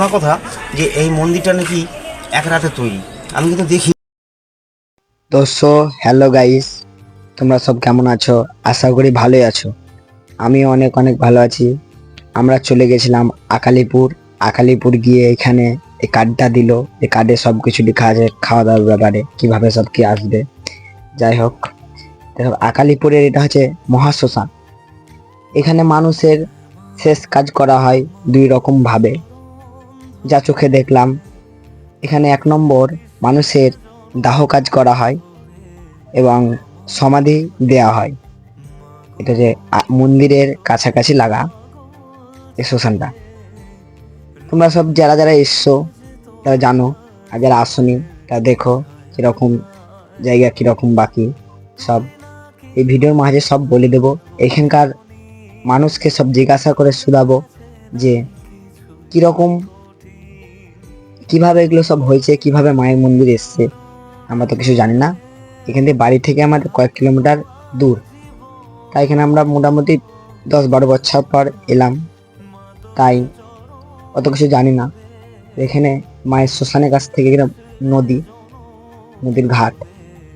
শোনা কথা যে এই মন্দিরটা নাকি এক রাতে তৈরি। আমি কিন্তু দেখি দোস্তো হ্যালো গাইস তোমরা সব কেমন আছো? আশা করি ভালোই আছো। আমি অনেক অনেক ভালো আছি। আমরা চলে গেছিলাম আকালিপুর। আকালিপুর গিয়ে এখানে এই কার্ডটা দিল। এই কার্ডে সব কিছু লেখা আছে খাওয়া দাওয়ার ব্যাপারে, কীভাবে সব কি আসবে। যাই হোক, দেখো, আকালিপুরের এটা হচ্ছে মহাশ্মশান। এখানে মানুষের শেষ কাজ করা হয় দুই রকম ভাবে। যা চোখে দেখলাম। এখানে এক নম্বর মানুষের দাহ কাজ করা হয় এবং সমাধি দেয়া হয়। এটা যে মন্দিরের কাছাকাছি লাগা এই শ্মশানটা। তোমরা সব যারা যারা এসছো, তারা জানো, আর যারা আসনি, তারা দেখো কীরকম জায়গা কীরকম বাকি সব। এই ভিডিওর মাঝে সব বলে দেব, এখানকার মানুষকে সব জিজ্ঞাসা করে শুধাবো যে কীরকম কীভাবে এগুলো সব হয়েছে, কীভাবে মায়ের মন্দির এসছে, আমরা তো কিছু জানি না। এখান থেকে বাড়ি থেকে আমাদের কয়েক কিলোমিটার দূর। তাই এখানে আমরা মোটামুটি দশ বারো বছর পর এলাম। তাই অত কিছু জানি না। এখানে মায়ের শ্মশানের কাছ থেকে এখানে নদী, নদীর ঘাট।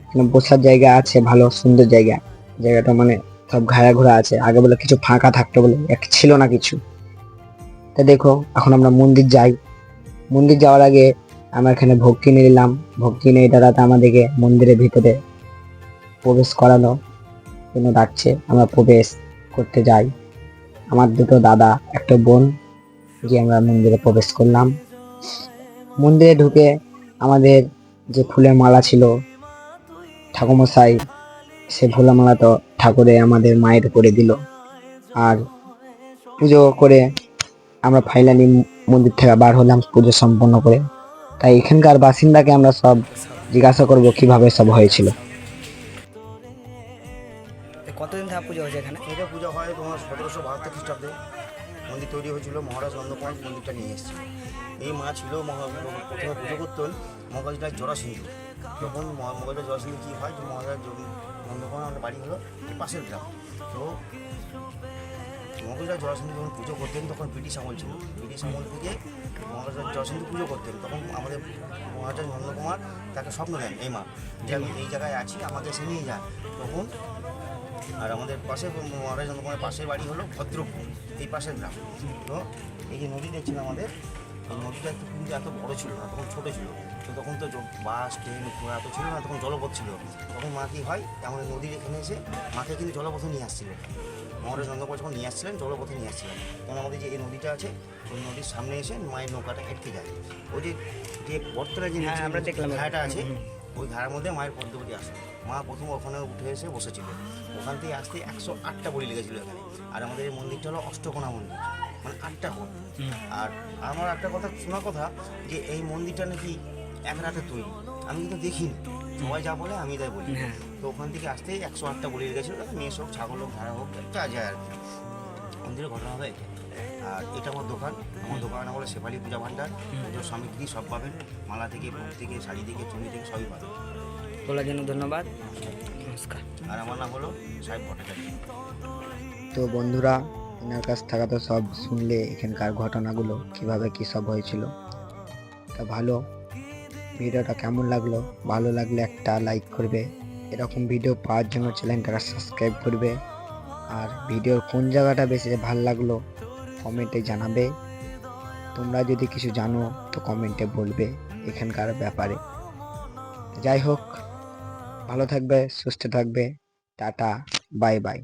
এখানে বসার জায়গা আছে, ভালো, সুন্দর জায়গা। জায়গাটা মানে সব ঘায়া ঘোরা আছে। আগে বলে কিছু ফাঁকা থাকতো বলে, এক ছিল না কিছু। তা দেখো, এখন আমরা মন্দির যাই। মন্দির যাওয়ার আগে আমরা এখানে ভোগ কিনে নিলাম। ভোগ কিনে রাতে আমাদেরকে মন্দিরের ভিতরে প্রবেশ করানো জন্য ডাকছে। আমরা প্রবেশ করতে যাই। আমার দুটো দাদা, একটা বোন, গিয়ে আমরা মন্দিরে প্রবেশ করলাম। মন্দিরে ঢুকে আমাদের যে ফুলের মালা ছিল ঠাকুমশাই সে ফুলের মালা তো ঠাকুরে আমাদের মায়ের করে দিল। আর পুজো করে আমরা ফাইনালি মন্দির থেকে বার হলাম পুজো সম্পন্ন করে। তাই এখানকার বাসিন্দাকে আমরা সব জিজ্ঞাসা করব কীভাবে সব হয়েছিল। কতদিন ধরে পুজো হয়েছে এখানে? এটা পূজা হয় তোমার সতেরোশো বাহাত্তর খ্রিস্টাব্দে। মন্দির তৈরি হয়েছিল মহারাজ নন্দকুমার মন্দিরটা নিয়ে এসেছিল। এই মা ছিল প্রথমে পুজো করতেন মগজটার জরা সিন্ধু যখন মগজটার জরা সিন্ধু কী হয় যে মহারাজ আমাদের বাড়ি হলো পাশের গ্রাম। তো মগজরাজ জরাসন্ধু যখন পুজো করতেন, তখন ব্রিটিশ আমল ছিল। ব্রিটিশ আমল থেকে মহারাজা জরাসন্ধু পুজো করতেন। তখন আমাদের মহারাজা নন্দকুমার তাকে স্বপ্ন দেন, এই মা, যে আমি এই জায়গায় আছি, আমাকে সে নিয়ে যান তখন আর আমাদের পাশে মহারাজ নন্দকুমারের পাশের বাড়ি হলো ভদ্রপুর, এই পাশের গ্রাম। তো এই যে নদী দেখছেন আমাদের এই নদীটা কিন্তু এত বড় ছিল না তখন ছোটো ছিল। তো তখন তো বাস ট্রেন ঘোড়া এত ছিল না তখন জলপথ ছিল। তখন মা কী হয় আমাদের নদীর এখানে এসে মাকে কিন্তু জলপথে নিয়ে আসছিল। মহারাজ নন্দকুমার যখন নিয়ে আসছিলেন জলপথে নিয়ে আসছিলেন। তখন আমাদের যে এই নদীটা আছে ওই নদীর সামনে এসে মায়ের নৌকাটা হেঁটকে যায়। ওই যে যে বটতলা যে হ্যাঁ, আমরা দেখলাম। ঘাটা আছে ওই ঘাড়ের মধ্যে মায়ের পদ্মবতী আসে মা প্রথম ওখানে উঠে এসে বসেছিল। ওখান থেকে আসতে একশো আটটা বলি লেগেছিল এখানে। আর আমাদের এই মন্দিরটা হলো অষ্টকোণা মন্দির। মানে আটটা কোণ আর আমার একটা কথা শোনা কথা যে এই মন্দিরটা নাকি এক রাতে তৈরি। আমি কিন্তু দেখিনি। সবাই যা বলে আমি তাই বলি। হ্যাঁ। তো ওখান থেকে আসতেই একশো আটটা বলি লেগেছিল মেয়ে হোক ছাগল হোক ভেড়া হোক যা যায় আর কি। মন্দিরের ঘটনা হবে আর এটা আমার দোকান। আমার দোকান বলে শেফালি পূজা ভাণ্ডার। পুজোর সামগ্রী সব পাবেন। মালা থেকে ভোগ থেকে শাড়ি থেকে চুড়ি থেকে সবই পাবেন। বলার জন্য ধন্যবাদ। নমস্কার। আর আমার নাম হলো সাহেব ভট্টাচার্য। তো বন্ধুরা এনার কাছ থাকা তো সব শুনলে এখানকার ঘটনাগুলো কীভাবে কি সব হয়েছিল। তা ভালো, ভিডিওটা কেমন লাগল? ভালো লাগলে একটা লাইক করবে। এরকম ভিডিও পাওয়ার জন্য চ্যানেলটাকে সাবস্ক্রাইব করবে। আর ভিডিওর কোন জায়গাটা বেশি ভালো লাগল কমেন্টে জানাবে। তোমরা যদি কিছু জানো, তো কমেন্টে বলবে এখানকার ব্যাপারে। যাই হোক, ভালো থাকবে, সুস্থ থাকবে। Tata bye bye